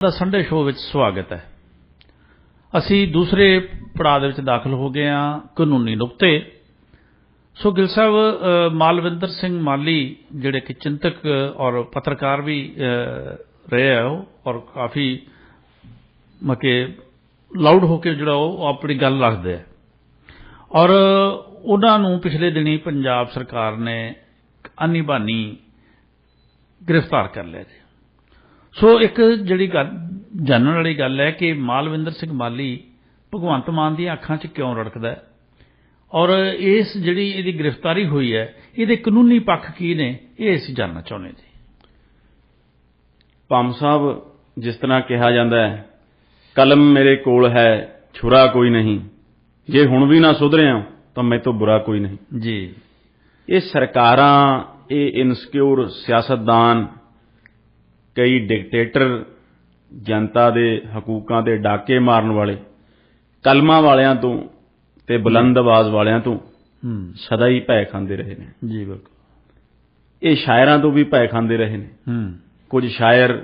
ਦਾ Sunday show ਵਿੱਚ ਸਵਾਗਤ ਹੈ। ਅਸੀਂ ਦੂਸਰੇ ਪੜਾਅ ਦੇ ਵਿੱਚ ਦਾਖਲ ਹੋ ਗਏ ਹਾਂ, ਕਾਨੂੰਨੀ ਨੁਕਤੇ। ਸੋ ਗਿਲ ਸਾਹਿਬ ਮਾਲਵਿੰਦਰ ਸਿੰਘ ਮਾਲੀ, ਜਿਹੜੇ ਕਿ ਚਿੰਤਕ ਔਰ ਪੱਤਰਕਾਰ ਵੀ ਰਹੇ ਆ ਉਹ, ਔਰ ਕਾਫੀ ਮਕੇ ਲਾਊਡ ਹੋ ਕੇ ਜਿਹੜਾ ਉਹ ਆਪਣੀ ਗੱਲ ਰੱਖਦੇ ਆ। ਔਰ ਉਹਨਾਂ ਨੂੰ ਪਿਛਲੇ ਦਿਨੀ ਪੰਜਾਬ ਸਰਕਾਰ ਨੇ ਅੰਨੀ ਬਾਨੀ ਗ੍ਰਿਫਤਾਰ ਕਰ ਲਿਆ ਜੀ। ਸੋ ਇੱਕ ਜਿਹੜੀ ਗੱਲ ਜਾਣਨ ਵਾਲੀ ਗੱਲ ਹੈ ਕਿ ਮਾਲਵਿੰਦਰ ਸਿੰਘ ਮਾਲੀ ਭਗਵੰਤ ਮਾਨ ਦੀਆਂ ਅੱਖਾਂ 'ਚ ਕਿਉਂ ਰੜਕਦਾ ਹੈ? ਔਰ ਇਸ ਜਿਹੜੀ ਇਹਦੀ ਗ੍ਰਿਫਤਾਰੀ ਹੋਈ ਹੈ ਇਹਦੇ ਕਾਨੂੰਨੀ ਪੱਖ ਕੀ ਨੇ ਇਹ ਅਸੀਂ ਜਾਣਨਾ ਚਾਹੁੰਦੇ ਜੀ। ਪੰਮ ਸਾਹਿਬ ਜਿਸ ਤਰ੍ਹਾਂ ਕਿਹਾ ਜਾਂਦਾ ਹੈ ਕਲਮ ਮੇਰੇ ਕੋਲ ਹੈ ਛੁਰਾ ਕੋਈ ਨਹੀਂ। ਜੇ ਹੁਣ ਵੀ ਨਾ ਸੁਧਰਿਆ ਤਾਂ ਮੈਂ ਤੋਂ ਬੁਰਾ ਕੋਈ ਨਹੀਂ। ਜੀ। ਇਹ ਸਰਕਾਰਾਂ ਇਹ ਇਨਸਿਕਿਉਰ ਸਿਆਸਤਦਾਨ ਕਈ ਡਿਕਟੇਟਰ ਜਨਤਾ ਦੇ ਹਕੂਕਾਂ ਤੇ ਡਾਕੇ ਮਾਰਨ ਵਾਲੇ ਕਲਮਾਂ ਵਾਲਿਆਂ ਤੋਂ ਤੇ ਬੁਲੰਦ ਆਵਾਜ਼ ਵਾਲਿਆਂ ਤੋਂ ਹੂੰ। ਸਦਾ ਹੀ ਭੈ ਖਾਂਦੇ ਰਹੇ ਨੇ। ਜੀ ਬਿਲਕੁਲ। ਇਹ ਸ਼ਾਇਰਾਂ ਤੋਂ ਵੀ ਭੈ ਖਾਂਦੇ ਰਹੇ ਨੇ। ਹੂੰ। ਕੁਝ ਸ਼ਾਇਰ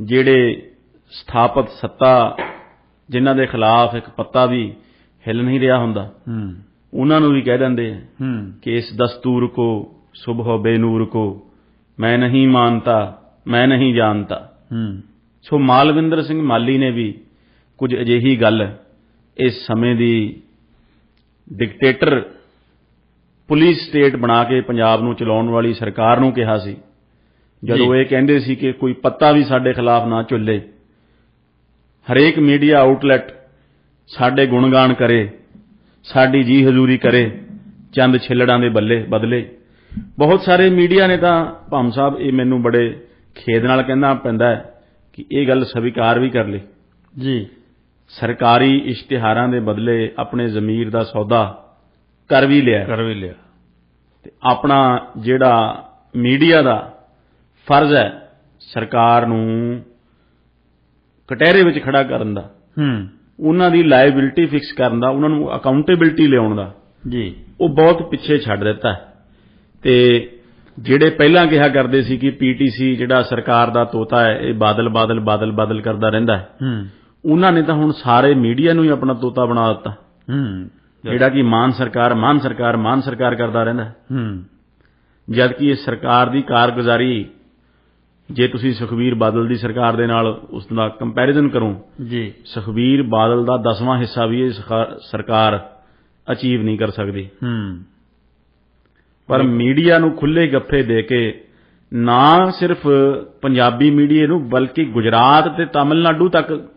ਜਿਹੜੇ ਸਥਾਪਿਤ ਸੱਤਾ ਜਿਨ੍ਹਾਂ ਦੇ ਖਿਲਾਫ ਇੱਕ ਪੱਤਾ ਵੀ ਹਿੱਲ ਨਹੀਂ ਰਿਹਾ ਹੁੰਦਾ ਹੂੰ। ਉਹਨਾਂ ਨੂੰ ਵੀ ਕਹਿ ਦਿੰਦੇ ਆ ਹੂੰ। ਕਿ ਇਸ ਦਸਤੂਰ ਕੋ ਸੁਬਹ ਬੇਨੂਰ ਕੋ ਮੈਂ ਨਹੀਂ ਮਾਨਤਾ ਮੈਂ ਨਹੀਂ ਜਾਣਤਾ ਹੂੰ। ਸੋ ਮਾਲਵਿੰਦਰ ਸਿੰਘ ਮਾਲੀ ਨੇ ਵੀ ਕੁਝ ਅਜਿਹੀ ਗੱਲ ਇਸ ਸਮੇਂ ਦੀ ਡਿਕਟੇਟਰ ਪੁਲਿਸ ਸਟੇਟ ਬਣਾ ਕੇ ਪੰਜਾਬ ਨੂੰ ਚਲਾਉਣ ਵਾਲੀ ਸਰਕਾਰ ਨੂੰ ਕਿਹਾ ਸੀ। ਜਦੋਂ। ਇਹ ਕਹਿੰਦੇ ਸੀ ਕਿ ਕੋਈ ਪੱਤਾ ਵੀ ਸਾਡੇ ਖਿਲਾਫ ਨਾ ਝੁੱਲੇ ਹਰੇਕ ਮੀਡੀਆ ਆਊਟਲੈਟ ਸਾਡੇ ਗੁਣਗਾਨ ਕਰੇ ਸਾਡੀ ਜੀ ਹਜ਼ੂਰੀ ਕਰੇ ਚੰਦ ਛਿੱਲੜਾਂ ਦੇ ਬੱਲੇ ਬਦਲੇ। ਬਹੁਤ ਸਾਰੇ ਮੀਡੀਆ ਨੇ ਤਾਂ ਭੰਮ ਸਾਹਿਬ ਇਹ ਮੈਨੂੰ ਬੜੇ ਖੇਦ ਨਾਲ ਕਹਿੰਦਾ ਪੈਂਦਾ ਕਿ ਇਹ ਗੱਲ ਸਵੀਕਾਰ ਵੀ ਕਰ ਲਈ। ਜੀ। ਸਰਕਾਰੀ ਇਸ਼ਤਿਹਾਰਾਂ ਦੇ ਬਦਲੇ ਆਪਣੇ ਜ਼ਮੀਰ ਦਾ ਸੌਦਾ ਕਰ ਵੀ ਲਿਆ। ਕਰ ਵੀ ਲਿਆ। ਤੇ ਆਪਣਾ ਜਿਹੜਾ ਮੀਡੀਆ ਦਾ ਫਰਜ਼ ਹੈ ਸਰਕਾਰ ਨੂੰ ਕਟਹਿਰੇ ਵਿੱਚ ਖੜਾ ਕਰਨ ਦਾ। ਹੂੰ। ਉਹਨਾਂ ਦੀ ਲਾਇਬਿਲਿਟੀ ਫਿਕਸ ਕਰਨ ਦਾ ਉਹਨਾਂ ਨੂੰ ਅਕਾਊਂਟੇਬਿਲਟੀ ਲਿਆਉਣ ਦਾ। ਜੀ। ਉਹ ਬਹੁਤ ਪਿੱਛੇ ਛੱਡ ਦਿੱਤਾ। ਤੇ ਜਿਹੜੇ ਪਹਿਲਾਂ ਕਿਹਾ ਕਰਦੇ ਸੀ ਕਿ ਪੀਟੀਸੀ ਜਿਹੜਾ ਸਰਕਾਰ ਦਾ ਤੋਤਾ ਹੈ ਇਹ ਬਾਦਲ ਬਾਦਲ ਬਾਦਲ ਬਾਦਲ ਕਰਦਾ ਰਹਿੰਦਾ ਹੈ। ਹੂੰ। ਉਹਨਾਂ ਨੇ ਤਾਂ ਹੁਣ ਸਾਰੇ ਮੀਡੀਆ ਨੂੰ ਹੀ ਆਪਣਾ ਤੋਤਾ ਬਣਾ ਦਿੱਤਾ। ਹੂੰ। ਜਿਹੜਾ ਕਿ ਮਾਨ ਸਰਕਾਰ ਮਾਨ ਸਰਕਾਰ ਮਾਨ ਸਰਕਾਰ ਕਰਦਾ ਰਹਿੰਦਾ ਜਦ ਕਿ ਇਹ ਸਰਕਾਰ ਦੀ ਕਾਰਗੁਜ਼ਾਰੀ ਜੇ ਤੁਸੀਂ ਸੁਖਬੀਰ ਬਾਦਲ ਦੀ ਸਰਕਾਰ ਦੇ ਨਾਲ ਉਸ ਦਾ ਕੰਪੈਰੀਜ਼ਨ ਕਰੋ ਜੀ। ਸੁਖਬੀਰ ਬਾਦਲ ਦਾ 10ਵਾਂ ਹਿੱਸਾ ਵੀ ਇਹ ਸਰਕਾਰ ਅਚੀਵ ਨਹੀਂ ਕਰ ਸਕਦੀ। ਹੂੰ। ਪਰ ਮੀਡੀਆ ਨੂੰ ਖੁੱਲੇ ਗੱਫੇ ਦੇ ਕੇ ਨਾ ਸਿਰਫ ਪੰਜਾਬੀ ਮੀਡੀਆ ਨੂੰ ਬਲਕਿ ਗੁਜਰਾਤ ਤੇ ਤਾਮਿਲਨਾਡੂ ਤੱਕ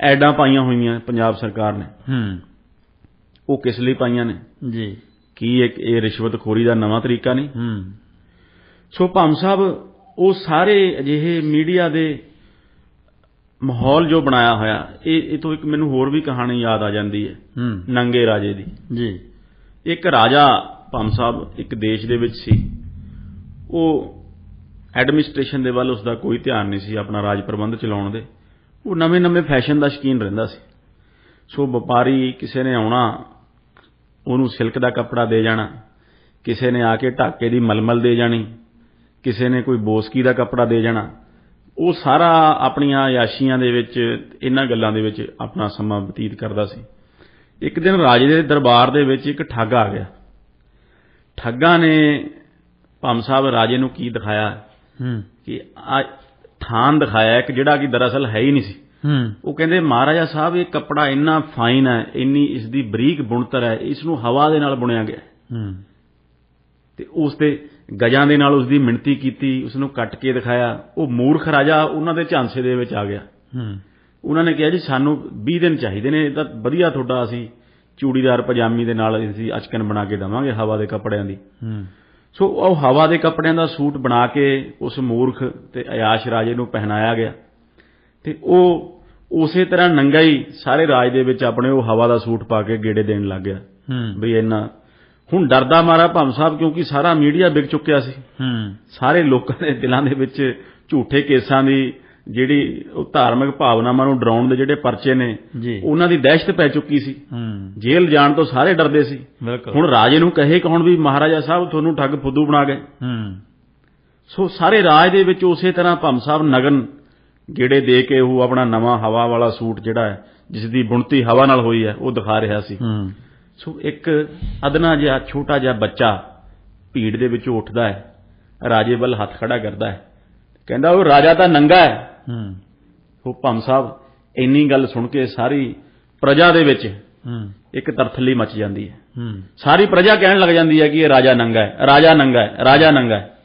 ਐਡਾਂ ਪਾਈਆਂ ਹੋਈਆਂ ਪੰਜਾਬ ਸਰਕਾਰ ਨੇ। ਹੂੰ। ਉਹ ਕਿਸ ਲਈ ਪਾਈਆਂ ਨੇ? ਜੀ। ਕੀ ਇੱਕ ਇਹ ਰਿਸ਼ਵਤਖੋਰੀ ਦਾ ਨਵਾਂ ਤਰੀਕਾ ਨਹੀਂ? ਹੂੰ। ਸੋ ਭਾਮ ਸਾਹਿਬ ਉਹ ਸਾਰੇ ਅਜਿਹੇ ਮੀਡੀਆ ਦੇ ਮਾਹੌਲ ਜੋ ਬਣਾਇਆ ਹੋਇਆ ਇਹ ਇਹ ਤੋਂ ਇੱਕ ਮੈਨੂੰ ਹੋਰ ਵੀ ਕਹਾਣੀ ਯਾਦ ਆ ਜਾਂਦੀ ਹੈ। ਹੂੰ। ਨੰਗੇ ਰਾਜੇ ਦੀ। ਜੀ। ਇੱਕ ਰਾਜਾ ਭਾਮ ਸਾਹਿਬ ਇੱਕ ਦੇਸ਼ ਦੇ ਵਿੱਚ ਸੀ। ਉਹ ਐਡਮਿਨਿਸਟ੍ਰੇਸ਼ਨ ਦੇ ਵੱਲ ਉਸ ਦਾ ਕੋਈ ਧਿਆਨ ਨਹੀਂ ਸੀ ਆਪਣਾ ਰਾਜ ਪ੍ਰਬੰਧ ਚਲਾਉਣ ਦੇ। ਉਹ ਨਵੇਂ-ਨਵੇਂ ਫੈਸ਼ਨ ਦਾ ਸ਼ਕੀਨ ਰਹਿੰਦਾ ਸੀ। ਸੋ ਵਪਾਰੀ ਕਿਸੇ ਨੇ ਆਉਣਾ, ਉਹਨੂੰ ਸਿਲਕ ਦਾ ਕੱਪੜਾ ਦੇ ਜਾਣਾ, ਕਿਸੇ ਨੇ ਆ ਕੇ ਢਾਕੇ ਦੀ ਮਲਮਲ ਦੇ ਜਾਣੀ, ਕਿਸੇ ਨੇ ਕੋਈ ਬੋਸਕੀ ਦਾ ਕੱਪੜਾ ਦੇ ਜਾਣਾ, ਉਹ ਸਾਰਾ ਆਪਣੀਆਂ ਯਾਸ਼ੀਆਂ ਦੇ ਵਿੱਚ, ਇਹਨਾਂ ਗੱਲਾਂ ਦੇ ਵਿੱਚ ਆਪਣਾ ਸਮਾਂ ਬਤੀਤ ਕਰਦਾ ਸੀ। ਇੱਕ ਦਿਨ ਰਾਜੇ ਦੇ ਦਰਬਾਰ ਦੇ ਵਿੱਚ ਇੱਕ ਠੱਗ ਆ ਗਿਆ। ਠੱਗਾਂ ਨੇ ਭੰਮ ਸਾਹਿਬ ਰਾਜੇ ਨੂੰ ਕੀ ਦਿਖਾਇਆ? ਹੂੰ। ਕਿ ਆ ਥਾਨ ਦਿਖਾਇਆ ਇੱਕ ਜਿਹੜਾ ਕਿ ਦਰਅਸਲ ਹੈ ਹੀ ਨਹੀਂ ਸੀ। ਹੂੰ। ਉਹ ਕਹਿੰਦੇ ਮਹਾਰਾਜਾ ਸਾਹਿਬ ਇਹ ਕੱਪੜਾ ਇੰਨਾ ਫਾਈਨ ਹੈ ਇੰਨੀ ਇਸ ਦੀ ਬਰੀਕ ਬੁਣਤਰ ਹੈ ਇਸ ਨੂੰ ਹਵਾ ਦੇ ਨਾਲ ਬੁਣਿਆ ਗਿਆ ਤੇ ਉਸ ਤੇ ਗਜਾਂ ਦੇ ਨਾਲ ਉਸ ਦੀ ਮਿਣਤੀ ਕੀਤੀ ਉਸ ਨੂੰ ਕੱਟ ਕੇ ਦਿਖਾਇਆ। ਉਹ ਮੂਰਖ ਰਾਜਾ ਉਹਨਾਂ ਦੇ ਝਾਂਸੇ ਦੇ ਵਿੱਚ ਆ ਗਿਆ। ਹੂੰ। ਉਹਨਾਂ ਨੇ ਕਿਹਾ ਜੀ ਸਾਨੂੰ 20 ਦਿਨ ਚਾਹੀਦੇ ਨੇ ਇਹ ਤਾਂ ਵਧੀਆ ਤੁਹਾਡਾ ਅਸੀਂ ਚੂੜੀਦਾਰ ਪਜਾਮੀ ਦੇ ਨਾਲ ਅਸੀਂ ਅਚਕਨ ਬਣਾ ਕੇ ਦਵਾਂਗੇ ਹਵਾ ਦੇ ਕੱਪੜਿਆਂ ਦੀ। ਹੂੰ। ਸੋ ਉਹ ਹਵਾ ਦੇ ਕੱਪੜਿਆਂ ਦਾ ਸੂਟ ਬਣਾ ਕੇ ਉਸ ਮੂਰਖ ਤੇ ਅਯਾਸ਼ ਰਾਜੇ ਨੂੰ ਪਹਿਨਾਇਆ ਗਿਆ। ਤੇ ਉਹ ਉਸੇ ਤਰ੍ਹਾਂ ਨੰਗਾ ਹੀ ਸਾਰੇ ਰਾਜ ਦੇ ਵਿੱਚ ਆਪਣੇ ਉਹ ਹਵਾ ਦਾ ਸੂਟ ਪਾ ਕੇ ਗੇੜੇ ਦੇਣ ਲੱਗ ਗਿਆ। ਵੀ ਇੰਨਾ। ਹੁਣ ਡਰਦਾ ਮਾਰਾ ਭੰਮ ਸਾਹਿਬ ਕਿਉਂਕਿ ਸਾਰਾ ਮੀਡੀਆ ਵਿਕ ਚੁੱਕਿਆ ਸੀ। ਹੂੰ। ਸਾਰੇ ਲੋਕਾਂ ਦੇ ਦਿਲਾਂ ਦੇ ਵਿੱਚ ਝੂਠੇ ਕੇਸਾਂ ਦੀ ਜਿਹੜੀ ਉਹ ਧਾਰਮਿਕ ਭਾਵਨਾਵਾਂ ਨੂੰ ਡਰਾਉਣ ਦੇ ਜਿਹੜੇ ਪਰਚੇ ਨੇ ਉਹਨਾਂ ਦੀ ਦਹਿਸ਼ਤ ਪੈ ਚੁੱਕੀ ਸੀ। ਜੇਲ੍ਹ ਜਾਣ ਤੋਂ ਸਾਰੇ ਡਰਦੇ ਸੀ। ਹੁਣ ਰਾਜੇ ਨੂੰ ਕਹੇ ਕੌਣ ਵੀ ਮਹਾਰਾਜਾ ਸਾਹਿਬ ਤੁਹਾਨੂੰ ਠੱਗ ਫੁੱਦੂ ਬਣਾ ਗਏ। ਸੋ ਸਾਰੇ ਰਾਜ ਦੇ ਵਿੱਚ ਉਸੇ ਤਰ੍ਹਾਂ ਭੰਮ ਸਾਹਿਬ ਨਗਨ ਗੇੜੇ ਦੇ ਕੇ ਉਹ ਆਪਣਾ ਨਵਾਂ ਹਵਾ ਵਾਲਾ ਸੂਟ ਜਿਹੜਾ ਹੈ ਜਿਸ ਦੀ ਬੁਣਤੀ ਹਵਾ ਨਾਲ ਹੋਈ ਹੈ ਉਹ ਦਿਖਾ ਰਿਹਾ ਸੀ। ਸੋ ਇੱਕ ਅਦਨਾ ਜਿਹਾ ਛੋਟਾ ਜਿਹਾ ਬੱਚਾ ਭੀੜ ਦੇ ਵਿੱਚੋਂ ਉੱਠਦਾ ਹੈ। ਰਾਜੇ ਵੱਲ ਹੱਥ ਖੜਾ ਕਰਦਾ ਹੈ। ਕਹਿੰਦਾ ਉਹ ਰਾਜਾ ਤਾਂ ਨੰਗਾ ਹੈ। ਹੂੰ। ਉਹ ਭੰਮ ਸਾਹਿਬ ਇੰਨੀ ਗੱਲ ਸੁਣ ਕੇ ਸਾਰੀ ਪ੍ਰਜਾ ਦੇ ਵਿੱਚ ਹੂੰ। ਇੱਕ ਤਰਥਲੀ ਮਚ ਜਾਂਦੀ ਹੈ। ਹੂੰ। ਸਾਰੀ ਪ੍ਰਜਾ ਕਹਿਣ ਲੱਗ ਜਾਂਦੀ ਹੈ ਕਿ ਇਹ ਰਾਜਾ ਨੰਗਾ ਹੈ ਰਾਜਾ ਨੰਗਾ ਹੈ ਰਾਜਾ ਨੰਗਾ ਹੈ।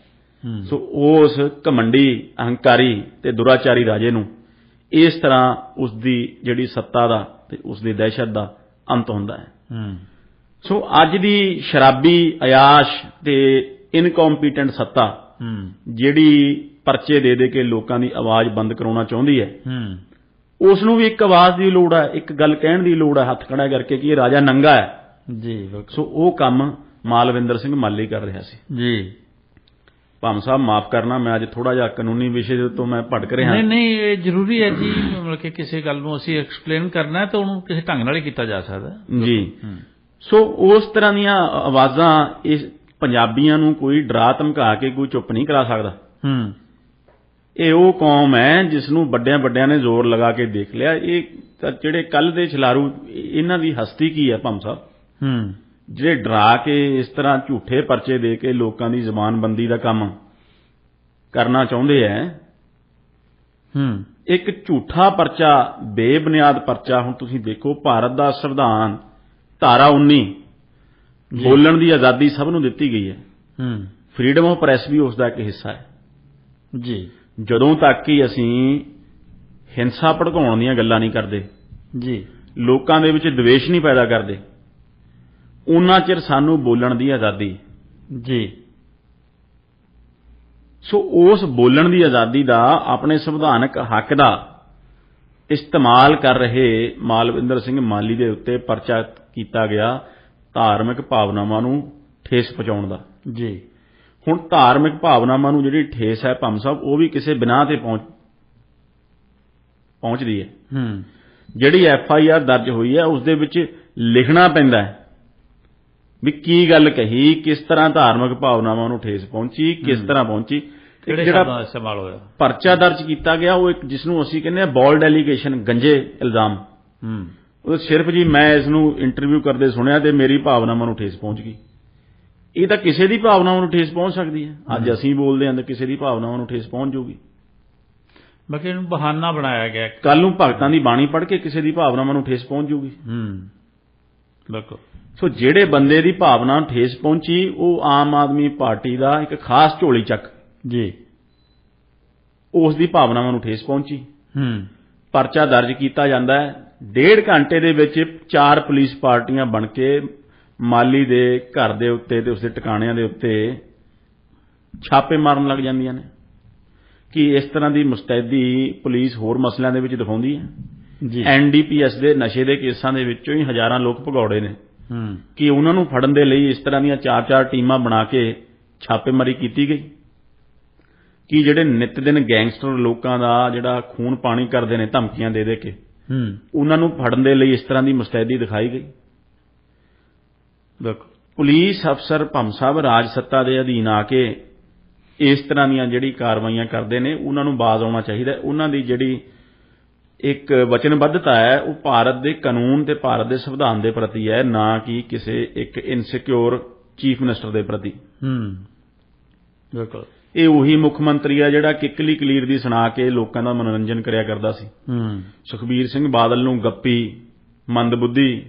ਹੂੰ। ਸੋ ਉਸ ਘਮੰਡੀ ਅਹੰਕਾਰੀ ਤੇ ਦੁਰਾਚਾਰੀ ਰਾਜੇ ਨੂੰ ਇਸ ਤਰ੍ਹਾਂ ਉਸ ਦੀ ਜਿਹੜੀ ਸੱਤਾ ਦਾ ਤੇ ਉਸ ਦੀ ਦਹਿਸ਼ਤ ਦਾ ਅੰਤ ਹੁੰਦਾ ਹੈ। ਹੂੰ। ਸੋ ਅੱਜ ਦੀ ਸ਼ਰਾਬੀ ਅਯਾਸ਼ ਤੇ ਇਨਕੰਪੀਟੈਂਟ ਸੱਤਾ ਹੂੰ। ਜਿਹੜੀ ਪਰਚੇ ਦੇ ਦੇ ਕੇ ਲੋਕਾਂ ਦੀ ਆਵਾਜ਼ ਬੰਦ ਕਰਾਉਣਾ ਚਾਹੁੰਦੀ ਹੈ। ਹੂੰ। ਉਸ ਨੂੰ ਵੀ ਇੱਕ ਆਵਾਜ਼ ਦੀ ਲੋੜ ਹੈ ਇੱਕ ਗੱਲ ਕਹਿਣ ਦੀ ਲੋੜ ਹੈ ਹੱਥ ਖੜਾ ਕਰਕੇ ਕਿ ਇਹ ਰਾਜਾ ਨੰਗਾ ਹੈ। ਜੀ ਬਿਲਕੁਲ। ਸੋ ਉਹ ਕੰਮ ਮਾਲਵਿੰਦਰ ਸਿੰਘ ਮਾਲੀ ਕਰ ਰਿਹਾ ਸੀ। ਜੀ। ਭਾਮ ਸਾਹਿਬ ਮਾਫ ਕਰਨਾ ਮੈਂ ਅੱਜ ਥੋੜਾ ਜਿਹਾ ਕਾਨੂੰਨੀ ਵਿਸ਼ੇ ਦੇ ਤੋਂ ਮੈਂ ਭਟਕ ਰਿਹਾ। ਨਹੀਂ ਨਹੀਂ ਇਹ ਜ਼ਰੂਰੀ ਹੈ ਜੀ ਮਤਲਬ ਕਿ ਕਿਸੇ ਗੱਲ ਨੂੰ ਅਸੀਂ ਐਕਸਪਲੇਨ ਕਰਨਾ ਹੈ ਤਾਂ ਉਹਨੂੰ ਕਿਸੇ ਢੰਗ ਨਾਲ ਹੀ ਕੀਤਾ ਜਾ ਸਕਦਾ ਜੀ। ਸੋ ਉਸ ਤਰ੍ਹਾਂ ਦੀਆਂ ਆਵਾਜ਼ਾਂ ਇਸ ਪੰਜਾਬੀਆਂ ਨੂੰ ਕੋਈ ਡਰਾ ਧਮਕਾ ਕੇ ਕੋਈ ਚੁੱਪ ਨਹੀਂ ਕਰਾ ਸਕਦਾ। ਹੂੰ। ਇਹ ਉਹ ਕੌਮ ਹੈ ਜਿਸ ਨੂੰ ਵੱਡਿਆਂ ਵੱਡਿਆਂ ਨੇ ਜ਼ੋਰ ਲਗਾ ਕੇ ਦੇਖ ਲਿਆ। ਇਹ ਜਿਹੜੇ ਕੱਲ ਦੇ ਛਲਾਰੂ ਇਹਨਾਂ ਦੀ ਹਸਤੀ ਕੀ ਹੈ ਭੰਮ ਸਾਹਿਬ? ਹੂੰ। ਜਿਹੜੇ ਡਰਾ ਕੇ ਇਸ ਤਰ੍ਹਾਂ ਝੂਠੇ ਪਰਚੇ ਦੇ ਕੇ ਲੋਕਾਂ ਦੀ ਜ਼ਮਾਨਬੰਦੀ ਦਾ ਕੰਮ ਕਰਨਾ ਚਾਹੁੰਦੇ ਐ ਹੂੰ। ਇੱਕ ਝੂਠਾ ਪਰਚਾ ਬੇਬੁਨਿਆਦ ਪਰਚਾ ਹੁਣ ਤੁਸੀਂ ਦੇਖੋ ਭਾਰਤ ਦਾ ਸੰਵਿਧਾਨ ਧਾਰਾ 19 ਬੋਲਣ ਦੀ ਆਜ਼ਾਦੀ ਸਭ ਨੂੰ ਦਿੱਤੀ ਗਈ ਹੈ। ਹੂੰ। ਫਰੀडम ਆਫ ਪ੍ਰੈਸ ਵੀ ਉਸ ਦਾ ਇੱਕ ਹਿੱਸਾ ਹੈ। ਜੀ। ਜਦੋਂ ਤੱਕ ਕਿ ਅਸੀਂ ਹਿੰਸਾ ਭੜਕਾਉਣ ਦੀਆਂ ਗੱਲਾਂ ਨਹੀਂ ਕਰਦੇ ਜੀ। ਲੋਕਾਂ ਦੇ ਵਿੱਚ ਦਵੇਸ਼ ਨਹੀਂ ਪੈਦਾ ਕਰਦੇ ਉਨਾ ਚਿਰ ਸਾਨੂੰ ਬੋਲਣ ਦੀ ਆਜ਼ਾਦੀ। ਜੀ। ਸੋ ਉਸ ਬੋਲਣ ਦੀ ਆਜ਼ਾਦੀ ਦਾ ਆਪਣੇ ਸੰਵਿਧਾਨਕ ਹੱਕ ਦਾ ਇਸਤੇਮਾਲ ਕਰ ਰਹੇ ਮਾਲਵਿੰਦਰ ਸਿੰਘ ਮਾਲੀ ਦੇ ਉੱਤੇ ਪਰਚਾ ਕੀਤਾ ਗਿਆ ਧਾਰਮਿਕ ਭਾਵਨਾਵਾਂ ਨੂੰ ਠੇਸ ਪਹੁੰਚਾਉਣ ਦਾ। ਜੀ। ਹੁਣ ਧਾਰਮਿਕ ਭਾਵਨਾਵਾਂ ਨੂੰ ਜਿਹੜੀ ਠੇਸ ਹੈ ਭੰਮ ਸਾਹਿਬ ਉਹ ਵੀ ਕਿਸੇ ਬਿਨਾਹ ਤੇ ਪਹੁੰਚ ਪਹੁੰਚਦੀ ਹੈ। ਹੂੰ। ਜਿਹੜੀ ਐਫ ਆਈ ਆਰ ਦਰਜ ਹੋਈ ਹੈ ਉਸ ਦੇ ਵਿੱਚ ਲਿਖਣਾ ਪੈਂਦਾ ਹੈ ਵੀ ਕੀ ਗੱਲ ਕਹੀ ਕਿਸ ਤਰ੍ਹਾਂ ਧਾਰਮਿਕ ਭਾਵਨਾਵਾਂ ਨੂੰ ਠੇਸ ਪਹੁੰਚੀ ਕਿਸ ਤਰ੍ਹਾਂ ਪਹੁੰਚੀ। ਜਿਹੜਾ ਇਸਤੇਮਾਲ ਹੋਇਆ? ਪਰਚਾ ਦਰਜ ਕੀਤਾ ਗਿਆ ਉਹ ਇੱਕ ਜਿਸ ਨੂੰ ਅਸੀਂ ਕਹਿੰਦੇ ਆ ਬੋਲਡ ਐਲੀਗੇਸ਼ਨ ਗੰਜੇ ਇਲਜ਼ਾਮ। ਹੂੰ। ਉਹ ਸਿਰਫ ਜੀ ਮੈਂ ਇਸ ਨੂੰ ਇੰਟਰਵਿਊ ਕਰਦੇ ਸੁਣਿਆ ਤੇ ਮੇਰੀ ਭਾਵਨਾਵਾਂ ਨੂੰ ਠੇਸ ਪਹੁੰਚ ਗਈ। ਇਹ ਤਾਂ ਕਿਸੇ ਦੀ ਭਾਵਨਾਵਾਂ ਨੂੰ ਠੇਸ ਪਹੁੰਚ ਸਕਦੀ ਹੈ। ਅੱਜ ਅਸੀਂ ਬੋਲਦੇ ਹਾਂ ਤਾਂ ਕਿਸੇ ਦੀ ਭਾਵਨਾਵਾਂ ਨੂੰ ਠੇਸ ਪਹੁੰਚ ਜਾਊਗੀ। ਬਾਕੀ ਇਹਨੂੰ ਬਹਾਨਾ ਬਣਾਇਆ ਗਿਆ। ਕੱਲ ਨੂੰ ਭਗਤਾਂ ਦੀ ਬਾਣੀ ਪੜ੍ਹ ਕੇ ਕਿਸੇ ਦੀ ਭਾਵਨਾਵਾਂ ਨੂੰ ਠੇਸ ਪਹੁੰਚ ਜਾਊਗੀ। ਹੂੰ। ਬਿਲਕੁਲ। ਸੋ ਜਿਹੜੇ ਬੰਦੇ ਦੀ ਭਾਵਨਾ ਨੂੰ ਠੇਸ ਪਹੁੰਚੀ ਉਹ ਆਮ ਆਦਮੀ ਪਾਰਟੀ ਦਾ ਇੱਕ ਖਾਸ ਝੋਲੀ ਚੱਕ। ਜੀ। ਉਸ ਦੀ ਭਾਵਨਾਵਾਂ ਨੂੰ ਠੇਸ ਪਹੁੰਚੀ। ਹੂੰ। ਪਰਚਾ ਦਰਜ ਕੀਤਾ ਜਾਂਦਾ ਹੈ। ਡੇਢ ਘੰਟੇ ਦੇ ਵਿੱਚ ਚਾਰ ਪੁਲਿਸ ਪਾਰਟੀਆਂ ਬਣ ਕੇ ਮਾਲੀ ਦੇ ਘਰ ਦੇ ਉੱਤੇ ਤੇ ਉਸਦੇ ਟਿਕਾਣਿਆਂ ਦੇ ਉੱਤੇ ਛਾਪੇ ਮਾਰਨ ਲੱਗ ਜਾਂਦੀਆਂ ਨੇ। ਕਿ ਇਸ ਤਰ੍ਹਾਂ ਦੀ ਮੁਸਤੈਦੀ ਪੁਲਿਸ ਹੋਰ ਮਸਲਿਆਂ ਦੇ ਵਿੱਚ ਦਿਖਾਉਂਦੀ ਹੈ? ਜੀ। ਐਨਡੀਪੀਐਸ ਦੇ ਨਸ਼ੇ ਦੇ ਕੇਸਾਂ ਦੇ ਵਿੱਚੋਂ ਹੀ ਹਜ਼ਾਰਾਂ ਲੋਕ ਭਗੌੜੇ ਨੇ। ਹੂੰ। ਕਿ ਉਹਨਾਂ ਨੂੰ ਫੜਨ ਦੇ ਲਈ ਇਸ ਤਰ੍ਹਾਂ ਦੀਆਂ ਚਾਰ-ਚਾਰ ਟੀਮਾਂ ਬਣਾ ਕੇ ਛਾਪੇਮਾਰੀ ਕੀਤੀ ਗਈ? ਕਿ ਜਿਹੜੇ ਨਿਤ ਦਿਨ ਗੈਂਗਸਟਰ ਲੋਕਾਂ ਦਾ ਜਿਹੜਾ ਖੂਨ ਪਾਣੀ ਕਰਦੇ ਨੇ ਧਮਕੀਆਂ ਦੇ ਦੇ ਕੇ ਹੂੰ। ਉਹਨਾਂ ਨੂੰ ਫੜਨ ਦੇ ਲਈ ਇਸ ਤਰ੍ਹਾਂ ਦੀ ਮੁਸਤੈਦੀ ਦਿਖਾਈ ਗਈ? ਬਿਲਕੁਲ ਪੁਲਿਸ ਅਫਸਰ ਭੰਮ ਸਾਹਿਬ ਰਾਜ ਸੱਤਾ ਦੇ ਅਧੀਨ ਆ ਕੇ ਇਸ ਤਰ੍ਹਾਂ ਦੀਆਂ ਜਿਹੜੀ ਕਾਰਵਾਈਆਂ ਕਰਦੇ ਨੇ ਉਹਨਾਂ ਨੂੰ ਬਾਜ਼ ਆਉਣਾ ਚਾਹੀਦਾ। ਉਹਨਾਂ ਦੀ ਜਿਹੜੀ ਇੱਕ ਵਚਨਬੱਧਤਾ ਹੈ ਉਹ ਭਾਰਤ ਦੇ ਕਾਨੂੰਨ ਤੇ ਭਾਰਤ ਦੇ ਸੰਵਿਧਾਨ ਦੇ ਪ੍ਰਤੀ ਹੈ ਨਾ ਕਿ ਕਿਸੇ ਇੱਕ ਇਨਸਿਕਿਉਰ ਚੀਫ ਮਿਨਿਸਟਰ ਦੇ ਪ੍ਰਤੀ। ਹੂੰ। ਬਿਲਕੁਲ ਇਹ ਉਹੀ ਮੁੱਖ ਮੰਤਰੀ ਆ ਜਿਹੜਾ ਕਿੱਕਲੀ ਕਲੀਰ ਦੀ ਸੁਣਾ ਕੇ ਲੋਕਾਂ ਦਾ ਮਨੋਰੰਜਨ ਕਰਿਆ ਕਰਦਾ ਸੀ। ਹੂੰ। ਸੁਖਬੀਰ ਸਿੰਘ ਬਾਦਲ ਨੂੰ ਗੱਪੀ ਮੰਦਬੁੱਧੀ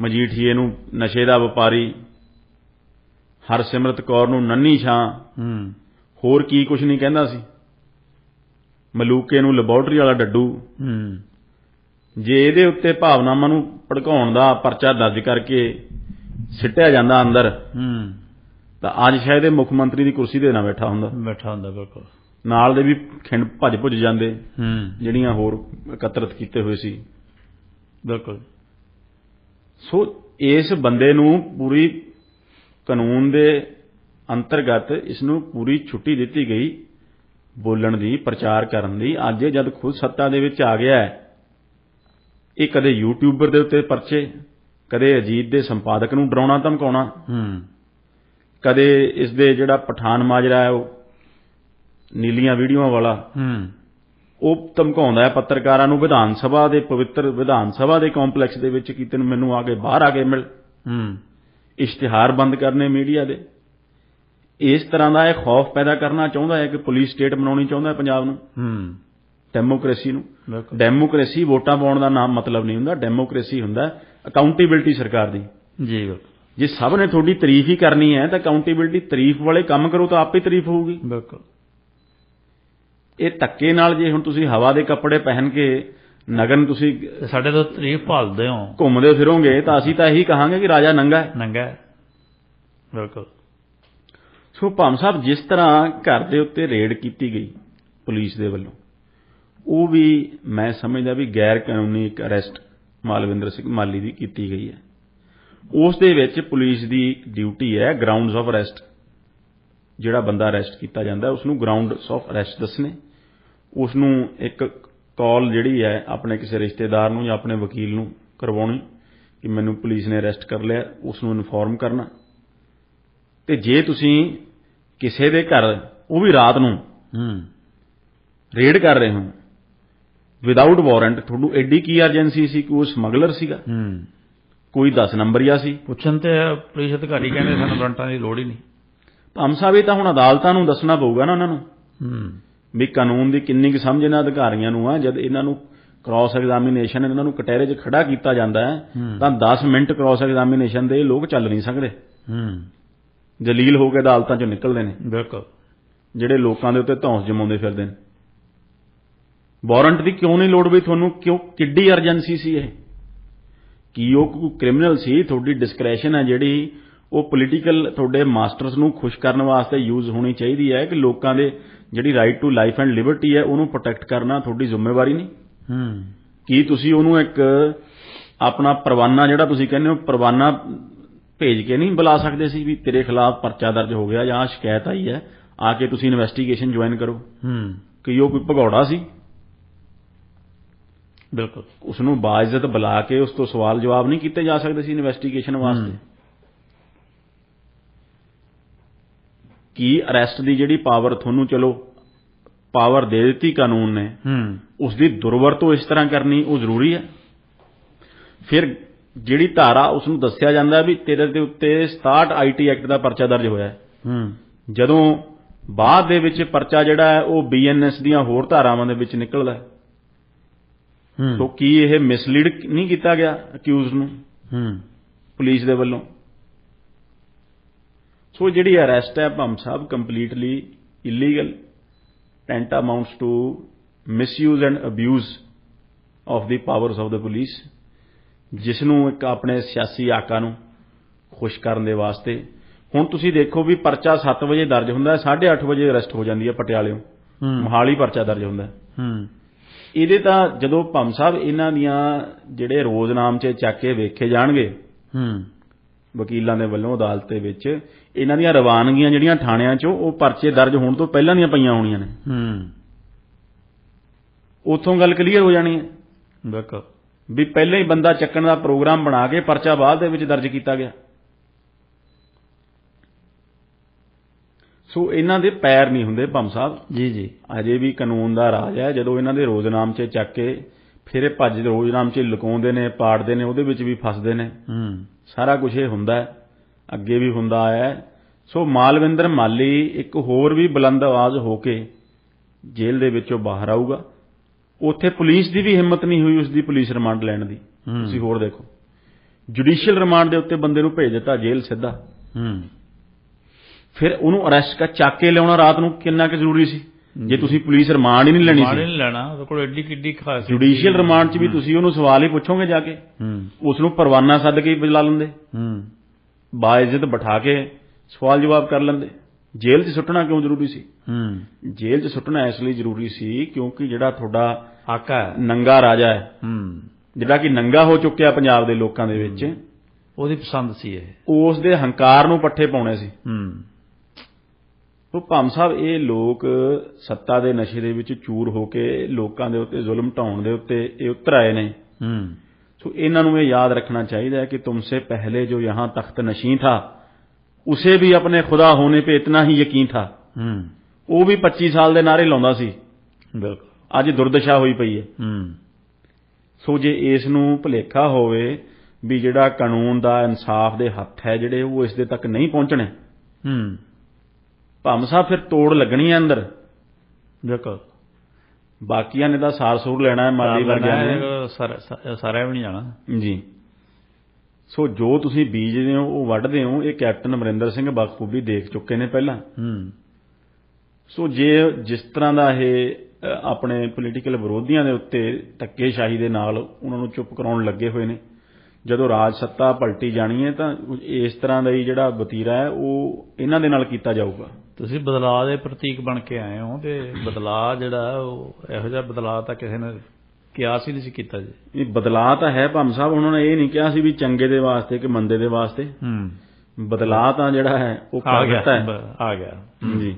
ਮਜੀਠੀਏ ਨੂੰ ਨਸ਼ੇ ਦਾ ਵਪਾਰੀ ਹਰਸਿਮਰਤ ਕੌਰ ਨੂੰ ਨੰਨੀ ਛਾਂ। ਹੂੰ। ਹੋਰ ਕੀ ਕੁਝ ਨਹੀਂ ਕਹਿੰਦਾ ਸੀ। ਮਲੂਕੇ ਨੂੰ ਲੈਬੋਰਟਰੀ ਵਾਲਾ ਡੱਡੂ। ਹੂੰ। ਜੇ ਇਹਦੇ ਉੱਤੇ ਭਾਵਨਾਵਾਂ ਨੂੰ ਭੜਕਾਉਣ ਦਾ ਪਰਚਾ ਦਰਜ ਕਰਕੇ ਸਿੱਟਿਆ ਜਾਂਦਾ ਅੰਦਰ ਹੂੰ। ਤਾਂ ਅੱਜ ਸ਼ਾਇਦ ਇਹ ਮੁੱਖ ਮੰਤਰੀ ਦੀ ਕੁਰਸੀ ਤੇ ਨਾ ਬੈਠਾ ਹੁੰਦਾ। ਬੈਠਾ ਹੁੰਦਾ ਬਿਲਕੁਲ। ਨਾਲ ਦੇ ਵੀ ਖਿੰਡ ਭੱਜ ਭੁੱਜ ਜਾਂਦੇ ਹੂੰ। ਜਿਹੜੀਆਂ ਹੋਰ ਇਕੱਤਰਤ ਕੀਤੇ ਹੋਏ ਸੀ। ਬਿਲਕੁਲ। ਸੋ ਇਸ ਬੰਦੇ ਨੂੰ ਪੂਰੀ ਕਾਨੂੰਨ ਦੇ ਅੰਤਰਗਤ ਇਸ ਨੂੰ ਪੂਰੀ ਛੁੱਟੀ ਦਿੱਤੀ ਗਈ ਬੋਲਣ ਦੀ ਪ੍ਰਚਾਰ ਕਰਨ ਦੀ। ਅੱਜ ਜਦ ਖੁਦ ਸੱਤਾ ਦੇ ਵਿੱਚ ਆ ਗਿਆ ਹੈ ਇਹ ਕਦੇ ਯੂਟਿਊਬਰ ਦੇ ਉੱਤੇ ਪਰਚੇ ਕਦੇ ਅਜੀਤ ਦੇ ਸੰਪਾਦਕ ਨੂੰ ਡਰਾਉਣਾ ਧਮਕਾਉਣਾ ਹੂੰ। ਕਦੇ ਇਸ ਦੇ ਜਿਹੜਾ ਪਠਾਨ ਮਾਜਰਾ ਹੈ ਉਹ ਨੀਲੀਆਂ ਵੀਡੀਓਆਂ ਵਾਲਾ ਹੂੰ। ਉਹ ਧਮਕਾਉਂਦਾ ਹੈ ਪੱਤਰਕਾਰਾਂ ਨੂੰ ਵਿਧਾਨ ਸਭਾ ਦੇ ਪਵਿੱਤਰ ਵਿਧਾਨ ਸਭਾ ਦੇ ਕੰਪਲੈਕਸ ਦੇ ਵਿੱਚ ਕਿ ਤੈਨੂੰ ਮੈਨੂੰ ਆ ਕੇ ਬਾਹਰ ਆ ਕੇ ਮਿਲ। ਹੂੰ। ਇਸ਼ਤਿਹਾਰ ਬੰਦ ਕਰਨੇ ਮੀਡੀਆ ਦੇ। ਇਸ ਤਰ੍ਹਾਂ ਦਾ ਇਹ ਖੌਫ ਪੈਦਾ ਕਰਨਾ ਚਾਹੁੰਦਾ ਹੈ ਕਿ ਪੁਲਿਸ ਸਟੇਟ ਬਣਾਉਣੀ ਚਾਹੁੰਦਾ ਹੈ ਪੰਜਾਬ ਨੂੰ। ਹੂੰ। ਡੈਮੋਕ੍ਰੇਸੀ ਨੂੰ। ਬਿਲਕੁਲ। ਡੈਮੋਕ੍ਰੇਸੀ ਵੋਟਾਂ ਪਾਉਣ ਦਾ ਨਾਮ ਮਤਲਬ ਨਹੀਂ ਹੁੰਦਾ ਡੈਮੋਕ੍ਰੇਸੀ ਹੁੰਦਾ ਅਕਾਊਂਟੇਬਿਲਟੀ ਸਰਕਾਰ ਦੀ। ਜੀ ਬਿਲਕੁਲ। ਜੇ ਸਭ ਨੇ ਤੁਹਾਡੀ ਤਾਰੀਫ ਹੀ ਕਰਨੀ ਹੈ ਤਾਂ ਅਕਾਊਂਟੇਬਿਲਟੀ ਤਾਰੀਫ ਵਾਲੇ ਕੰਮ ਕਰੋ ਤਾਂ ਆਪੇ ਤਾਰੀਫ ਹੋਊਗੀ। ਬਿਲਕੁਲ। ਇਹ ਧੱਕੇ ਨਾਲ ਜੇ ਹੁਣ ਤੁਸੀਂ ਹਵਾ ਦੇ ਕੱਪੜੇ ਪਹਿਨ ਕੇ ਨਗਨ ਤੁਸੀਂ ਸਾਡੇ ਤੋਂ ਤਾਰੀਫ ਭਾਲਦੇ ਹੋ। ਘੁੰਮਦੇ ਫਿਰੋਗੇ ਤਾਂ ਅਸੀਂ ਤਾਂ ਇਹੀ ਕਹਾਂਗੇ ਕਿ ਰਾਜਾ ਨੰਗਾ ਹੈ। ਨੰਗਾ ਹੈ। ਬਿਲਕੁਲ। ਸੋ ਭਾਮ ਸਾਹਿਬ ਜਿਸ ਤਰ੍ਹਾਂ ਘਰ ਦੇ ਉੱਤੇ ਰੇਡ ਕੀਤੀ ਗਈ ਪੁਲਿਸ ਦੇ ਵੱਲੋਂ ਉਹ ਵੀ ਮੈਂ ਸਮਝਦਾ ਵੀ ਗੈਰ ਕਾਨੂੰਨੀ ਇੱਕ ਅਰੈਸਟ ਮਾਲਵਿੰਦਰ ਸਿੰਘ ਮਾਲੀ ਦੀ ਕੀਤੀ ਗਈ ਹੈ। ਉਸ ਦੇ ਵਿੱਚ ਪੁਲਿਸ ਦੀ ਡਿਊਟੀ ਹੈ ਗਰਾਊਂਡਸ ਆਫ ਅਰੈਸਟ ਜਿਹੜਾ ਬੰਦਾ ਅਰੈਸਟ ਕੀਤਾ ਜਾਂਦਾ ਉਸ ਨੂੰ ਗਰਾਊਂਡਸ ਆਫ ਅਰੈਸਟ ਦੱਸਣੇ। ਉਸ ਨੂੰ ਇੱਕ ਕਾਲ ਜਿਹੜੀ ਹੈ ਆਪਣੇ ਕਿਸੇ ਰਿਸ਼ਤੇਦਾਰ ਨੂੰ ਜਾਂ ਆਪਣੇ ਵਕੀਲ ਨੂੰ ਕਰਵਾਉਣੀ ਕਿ ਮੈਨੂੰ ਪੁਲਿਸ ਨੇ ਅਰੈਸਟ ਕਰ ਲਿਆ ਉਸ ਨੂੰ ਇਨਫੋਰਮ ਕਰਨਾ। ਤੇ ਜੇ ਤੁਸੀਂ ਕਿਸੇ ਦੇ ਘਰ ਉਹ ਵੀ ਰਾਤ ਨੂੰ ਹੂੰ। ਰੇਡ ਕਰ ਰਹੇ ਹੋ ਵਿਦਆਊਟ ਵਾਰੰਟ ਤੁਹਾਨੂੰ ਐਡੀ ਕੀ ਅਰਜੈਂਸੀ ਸੀ ਕਿ ਉਹ ਸਮਗਲਰ ਸੀਗਾ? ਹੂੰ। ਕੋਈ 10 ਨੰਬਰੀਆ ਸੀ? ਪੁੱਛਣ ਤੇ ਪੁਲਿਸ ਅਧਿਕਾਰੀ ਕਹਿੰਦੇ ਸਾਨੂੰ ਵਾਰੰਟਾਂ ਦੀ ਲੋੜ ਹੀ ਨਹੀਂ। ਭਾਮ ਸਾਹਿਬ ਇਹ ਤਾਂ ਹੁਣ ਅਦਾਲਤਾਂ ਨੂੰ ਦੱਸਣਾ ਪਊਗਾ ਨਾ ਉਹਨਾਂ ਨੂੰ। ਹੂੰ ਵੀ ਕਾਨੂੰਨ ਦੀ ਕਿੰਨੀ ਕੁ ਸਮਝ ਇਹਨਾਂ ਅਧਿਕਾਰੀਆਂ ਨੂੰ ਆ ਜਦ ਇਹਨਾਂ ਨੂੰ ਕ੍ਰਾਸ ਐਗਜ਼ਾਮੀਨੇਸ਼ਨ ਇਹਨਾਂ ਨੂੰ ਕਟਹਿਰੇ 'ਚ ਖੜਾ ਕੀਤਾ ਜਾਂਦਾ ਹੈ। ਤਾਂ 10 ਮਿੰਟ ਕ੍ਰਾਸ ਐਗਜ਼ਾਮੀਨੇਸ਼ਨ ਦੇ ਲੋਕ ਚੱਲ ਨਹੀਂ ਸਕਦੇ। ਹੂੰ ਜਲੀਲ ਹੋ ਕੇ ਅਦਾਲਤਾਂ 'ਚੋਂ ਨਿਕਲਦੇ ਨੇ। ਬਿਲਕੁਲ। ਜਿਹੜੇ ਲੋਕਾਂ ਦੇ ਉੱਤੇ ਧੌਂਸ ਜਮਾਉਂਦੇ ਫਿਰਦੇ ਨੇ। ਵਾਰੰਟ ਦੀ ਕਿਉਂ ਨਹੀਂ ਲੋੜ ਵੀ ਤੁਹਾਨੂੰ? ਕਿਉਂ? ਕਿੱਡੀ ਅਰਜੈਂਸੀ ਸੀ ਇਹ? ਕੀ ਉਹ ਕੋਈ ਕ੍ਰਿਮੀਨਲ ਸੀ? ਤੁਹਾਡੀ ਡਿਸਕ੍ਰੈਸ਼ਨ ਹੈ ਜਿਹੜੀ ਉਹ ਪੋਲੀਟੀਕਲ ਤੁਹਾਡੇ ਮਾਸਟਰਸ ਨੂੰ ਖੁਸ਼ ਕਰਨ ਵਾਸਤੇ ਯੂਜ਼ ਹੋਣੀ ਚਾਹੀਦੀ ਹੈ ਕਿ ਲੋਕਾਂ ਦੇ ਜਿਹੜੀ right to life and liberty ਹੈ ਉਹਨੂੰ ਪ੍ਰੋਟੈਕਟ ਕਰਨਾ ਤੁਹਾਡੀ ਜ਼ਿੰਮੇਵਾਰੀ ਨਹੀਂ? ਹੂੰ। ਕੀ ਤੁਸੀਂ ਉਹਨੂੰ ਇੱਕ ਆਪਣਾ ਪਰਵਾਨਾ ਜਿਹੜਾ ਤੁਸੀਂ ਕਹਿੰਦੇ ਹੋ ਪਰਵਾਨਾ ਭੇਜ ਕੇ ਨਹੀਂ ਬੁਲਾ ਸਕਦੇ ਸੀ ਵੀ ਤੇਰੇ ਖਿਲਾਫ ਪਰਚਾ ਦਰਜ ਹੋ ਗਿਆ ਜਾਂ ਸ਼ਿਕਾਇਤ ਆਈ ਹੈ ਆ ਕੇ ਤੁਸੀਂ ਇਨਵੈਸਟੀਗੇਸ਼ਨ ਜੁਆਇਨ ਕਰੋ? ਹੂੰ। ਕਿ ਉਹ ਕੋਈ ਭਗੌੜਾ ਸੀ? ਬਿਲਕੁਲ। ਉਸ ਨੂੰ ਬਾਇਜ਼ਤ ਬੁਲਾ ਕੇ ਉਸ ਤੋਂ ਸਵਾਲ ਜਵਾਬ ਨਹੀਂ ਕੀਤੇ ਜਾ ਸਕਦੇ ਸੀ ਇਨਵੈਸਟੀਗੇਸ਼ਨ ਵਾਸਤੇ? ਕੀ ਅਰੈਸਟ ਦੀ ਜਿਹੜੀ ਪਾਵਰ ਤੁਹਾਨੂੰ ਚਲੋ ਪਾਵਰ ਦੇ ਦਿੱਤੀ ਕਾਨੂੰਨ ਨੇ ਹੂੰ। ਉਸ ਦੀ ਦੁਰਵਰਤੋਂ ਇਸ ਤਰ੍ਹਾਂ ਕਰਨੀ ਉਹ ਜ਼ਰੂਰੀ ਹੈ? ਫਿਰ ਜਿਹੜੀ ਧਾਰਾ ਉਸ ਨੂੰ ਦੱਸਿਆ ਜਾਂਦਾ ਵੀ ਤੇਰੇ ਦੇ ਉੱਤੇ 67 ਆਈਟੀ ਐਕਟ ਦਾ ਪਰਚਾ ਦਰਜ ਹੋਇਆ ਹੈ। ਹੂੰ। ਜਦੋਂ ਬਾਅਦ ਦੇ ਵਿੱਚ ਪਰਚਾ ਜਿਹੜਾ ਹੈ ਉਹ ਬੀਐਨਐਸ ਦੀਆਂ ਹੋਰ ਧਾਰਾਵਾਂ ਦੇ ਵਿੱਚ ਨਿਕਲਦਾ ਹੈ। ਸੋ ਹੂੰ ਕੀ ਇਹ ਮਿਸਲੀਡ ਨਹੀਂ ਕੀਤਾ ਗਿਆ ਅਕਿਊਜ਼ ਨੂੰ? ਹੂੰ। ਪੁਲਿਸ ਦੇ ਵੱਲੋਂ? ਸੋ ਜਿਹੜੀ ਅਰੈਸਟ ਹੈ ਭੰਮ ਸਾਹਿਬ completely illegal tantamounts to misuse and abuse of the powers of the police ਜਿਸ ਨੂੰ ਇੱਕ ਆਪਣੇ ਸਿਆਸੀ ਆਕਾ ਨੂੰ ਖੁਸ਼ ਕਰਨ ਦੇ ਵਾਸਤੇ। ਹੁਣ ਤੁਸੀਂ ਦੇਖੋ ਵੀ ਪਰਚਾ 7 ਵਜੇ ਦਰਜ ਹੁੰਦਾ ਹੈ 8:30 ਵਜੇ ਅਰੈਸਟ ਹੋ ਜਾਂਦੀ ਹੈ ਪਟਿਆਲਿਓਂ। ਮੋਹਾਲੀ ਪਰਚਾ ਦਰਜ ਹੁੰਦਾ ਹੈ। ਹੂੰ। ਇਹਦੇ ਤਾਂ ਜਦੋਂ ਭੰਮ ਸਾਹਿਬ ਇਹਨਾਂ ਦੀਆਂ ਜਿਹੜੇ ਰੋਜ਼ਨਾਮਚੇ ਚੱਕ ਕੇ ਵੇਖੇ ਜਾਣਗੇ ਹੂੰ। ਵਕੀਲਾਂ ਦੇ ਵੱਲੋਂ ਅਦਾਲਤ ਦੇ ਵਿੱਚ ਇਹਨਾਂ ਦੀਆਂ ਰਵਾਨਗੀਆਂ ਜਿਹੜੀਆਂ ਥਾਣਿਆਂ 'ਚੋਂ ਉਹ ਪਰਚੇ ਦਰਜ ਹੋਣ ਤੋਂ ਪਹਿਲਾਂ ਦੀਆਂ ਪਈਆਂ ਹੋਣੀਆਂ ਨੇ। ਹੂੰ। ਉੱਥੋਂ ਗੱਲ ਕਲੀਅਰ ਹੋ ਜਾਣੀ ਹੈ। ਬਿਲਕੁਲ। ਵੀ ਪਹਿਲਾਂ ਹੀ ਬੰਦਾ ਚੱਕਣ ਦਾ ਪ੍ਰੋਗਰਾਮ ਬਣਾ ਕੇ ਪਰਚਾ ਬਾਅਦ ਦੇ ਵਿੱਚ ਦਰਜ ਕੀਤਾ ਗਿਆ। ਸੋ ਇਹਨਾਂ ਦੇ ਪੈਰ ਨਹੀਂ ਹੁੰਦੇ ਭੰਮ ਸਾਹਿਬ। ਜੀ ਜੀ। ਅਜੇ ਵੀ ਕਾਨੂੰਨ ਦਾ ਰਾਜ ਹੈ। ਜਦੋਂ ਇਹਨਾਂ ਦੇ ਰੋਜ਼ਨਾਮਚੇ ਚੱਕ ਕੇ ਫਿਰ ਇਹ ਭੱਜ ਰੋਜ਼ਨਾਮਚੇ ਲੁਕਾਉਂਦੇ ਨੇ ਪਾੜਦੇ ਨੇ ਉਹਦੇ ਵਿੱਚ ਵੀ ਫਸਦੇ ਨੇ। ਹੂੰ। ਸਾਰਾ ਕੁਝ ਇਹ ਹੁੰਦਾ ਹੈ। ਅੱਗੇ ਵੀ ਹੁੰਦਾ ਆਇਆ ਹੈ। ਸੋ ਮਾਲਵਿੰਦਰ ਮਾਲੀ ਇੱਕ ਹੋਰ ਵੀ ਬੁਲੰਦ ਆਵਾਜ਼ ਹੋ ਕੇ ਜੇਲ੍ਹ ਦੇ ਵਿੱਚੋਂ ਬਾਹਰ ਆਊਗਾ। ਉੱਥੇ ਪੁਲਿਸ ਦੀ ਵੀ ਹਿੰਮਤ ਨਹੀਂ ਹੋਈ ਉਸ ਦੀ ਪੁਲਿਸ ਰਿਮਾਂਡ ਲੈਣ ਦੀ। ਤੁਸੀਂ ਹੋਰ ਦੇਖੋ। ਜੁਡੀਸ਼ੀਅਲ ਰਿਮਾਂਡ ਦੇ ਉੱਤੇ ਬੰਦੇ ਨੂੰ ਭੇਜ ਦਿੱਤਾ ਜੇਲ੍ਹ ਸਿੱਧਾ। ਹੂੰ। ਫਿਰ ਉਹਨੂੰ ਅਰੈਸਟ ਕਰ ਚੱਕ ਕੇ ਲਿਆਉਣਾ ਰਾਤ ਨੂੰ ਕਿੰਨਾ ਕੁ ਜ਼ਰੂਰੀ ਸੀ? ਜੇ ਤੁਸੀਂ ਪੁਲਿਸ ਰਿਮਾਂਡ ਹੀ ਨਹੀਂ ਲੈਣੀ ਸੀ। ਨਹੀਂ ਲੈਣਾ ਉਹਦੇ ਕੋਲ ਐਡੀ ਕਿੱਡੀ ਖਾਸ ਜੁਡੀਸ਼ੀਅਲ ਰਿਮਾਂਡ 'ਚ ਵੀ ਤੁਸੀਂ ਉਹਨੂੰ ਸਵਾਲ ਹੀ ਪੁੱਛੋਗੇ ਜਾ ਕੇ। ਉਸ ਨੂੰ ਪਰਵਾਨਾ ਸੱਦ ਕੇ ਬੁਲਾ ਲੈਂਦੇ। ਹੂੰ। ਬਾਇਜ਼ਤ ਬਿਠਾ ਕੇ ਸਵਾਲ ਜਵਾਬ ਕਰ ਲੈਂਦੇ। ਜੇਲ੍ਹ 'ਚ ਸੁੱਟਣਾ ਕਿਉਂ ਜ਼ਰੂਰੀ ਸੀ? ਹੂੰ। ਜੇਲ੍ਹ 'ਚ ਸੁੱਟਣਾ ਇਸ ਲਈ ਜ਼ਰੂਰੀ ਸੀ ਕਿਉਂਕਿ ਜਿਹੜਾ ਤੁਹਾਡਾ ਆਕਾ। ਨੰਗਾ ਰਾਜਾ ਹੈ। ਹੂੰ। ਜਿਹੜਾ ਕਿ ਨੰਗਾ ਹੋ ਚੁੱਕਿਆ ਪੰਜਾਬ ਦੇ ਲੋਕਾਂ ਦੇ ਵਿੱਚ ਉਹਦੀ ਪਸੰਦ ਸੀ ਇਹ। ਉਸ ਦੇ ਹੰਕਾਰ ਨੂੰ ਪੱਠੇ ਪਾਉਣੇ ਸੀ। ਹੂੰ। ਉਹ ਭੰਮ ਸਾਹਿਬ ਇਹ ਲੋਕ ਸੱਤਾ ਦੇ ਨਸ਼ੇ ਦੇ ਵਿੱਚ ਚੂਰ ਹੋ ਕੇ ਲੋਕਾਂ ਦੇ ਉੱਤੇ ਜ਼ੁਲਮ ਢਾਉਣ ਦੇ ਉੱਤੇ ਇਹ ਉਤਰ ਆਏ ਨੇ। ਹੂੰ। ਸੋ ਇਹਨਾਂ ਨੂੰ ਇਹ ਯਾਦ ਰੱਖਣਾ ਚਾਹੀਦਾ ਹੈ ਕਿ ਤੁਮਸੇ ਪਹਿਲੇ ਜੋ यहाँ तख्त नशीं था उसे भी अपने खुदा होने पे इतना ही यकीन था ਹੂੰ ਉਹ ਵੀ 25 ਸਾਲ ਦੇ ਨਾਰੇ ਲਾਉਂਦਾ ਸੀ ਬਿਲਕੁਲ ਅੱਜ ਦੁਰਦਸ਼ਾ ਹੋਈ ਪਈ ਹੈ ਹੂੰ ਸੋ ਜੇ ਇਸ ਨੂੰ ਭੁਲੇਖਾ ਹੋਵੇ ਵੀ ਜਿਹੜਾ ਕਾਨੂੰਨ ਦਾ ਇਨਸਾਫ ਦੇ ਹੱਥ ਹੈ ਜਿਹੜੇ ਉਹ ਇਸ ਦੇ ਤੱਕ ਨਹੀਂ ਪਹੁੰਚਣੇ ਹੂੰ ਭੰਮ ਸਾਹਿਬ ਫਿਰ ਤੋੜ ਲੱਗਣੀ ਹੈ ਅੰਦਰ ਬਿਲਕੁਲ ਬਾਕੀਆਂ ਨੇ ਤਾਂ ਸਾਰ ਸੂਰ ਲੈਣਾ ਹੈ ਮਾਲੀ ਵਰਗਿਆਂ ਨੇ। ਸਾਰਾ ਸਾਰਾ ਵੀ ਨਹੀਂ ਜਾਣਾ। ਜੀ। ਸੋ ਜੋ ਤੁਸੀਂ ਬੀਜਦੇ ਹੋ ਉਹ ਵੱਢਦੇ ਹੋ ਇਹ ਕੈਪਟਨ ਅਮਰਿੰਦਰ ਸਿੰਘ ਬਖੂਬੀ ਦੇਖ ਚੁੱਕੇ ਨੇ ਪਹਿਲਾਂ। ਹੂੰ। ਸੋ ਜੇ ਜਿਸ ਤਰ੍ਹਾਂ ਦਾ ਇਹ ਆਪਣੇ ਪੋਲੀਟੀਕਲ ਵਿਰੋਧੀਆਂ ਦੇ ਉੱਤੇ ਧੱਕੇਸ਼ਾਹੀ ਦੇ ਨਾਲ ਉਹਨਾਂ ਨੂੰ ਚੁੱਪ ਕਰਾਉਣ ਲੱਗੇ ਹੋਏ ਨੇ ਜਦੋਂ ਰਾਜ ਸੱਤਾ ਪਲਟੀ ਜਾਣੀ ਹੈ ਤਾਂ ਇਸ ਤਰ੍ਹਾਂ ਦਾ ਹੀ ਜਿਹੜਾ ਵਤੀਰਾ ਹੈ ਉਹ ਇਹਨਾਂ ਦੇ ਨਾਲ ਕੀਤਾ ਜਾਊਗਾ। ਤੁਸੀਂ ਬਦਲਾਅ ਦੇ ਪ੍ਰਤੀਕ ਬਣ ਕੇ ਆਏ ਹੋ ਤੇ ਬਦਲਾਅ ਜਿਹੜਾ ਉਹ ਇਹੋ ਜਿਹਾ ਬਦਲਾਅ ਤਾਂ ਕਿਸੇ ਨੇ ਕਿਆਸ ਹੀ ਨਹੀਂ ਸੀ ਕੀਤਾ ਜੀ। ਇਹ ਬਦਲਾਅ ਤਾਂ ਹੈ ਭੰਮ ਸਾਹਿਬ ਉਹਨਾਂ ਨੇ ਇਹ ਨਹੀਂ ਕਿਹਾ ਸੀ ਵੀ ਚੰਗੇ ਦੇ ਵਾਸਤੇ ਕਿ ਮੰਦੇ ਦੇ ਵਾਸਤੇ। ਹੂੰ। ਬਦਲਾਅ ਤਾਂ ਜਿਹੜਾ ਹੈ ਉਹ ਆ ਕਰ ਗਿਆ ਦਿੱਤਾ ਹੈ। ਆ ਗਿਆ। ਜੀ।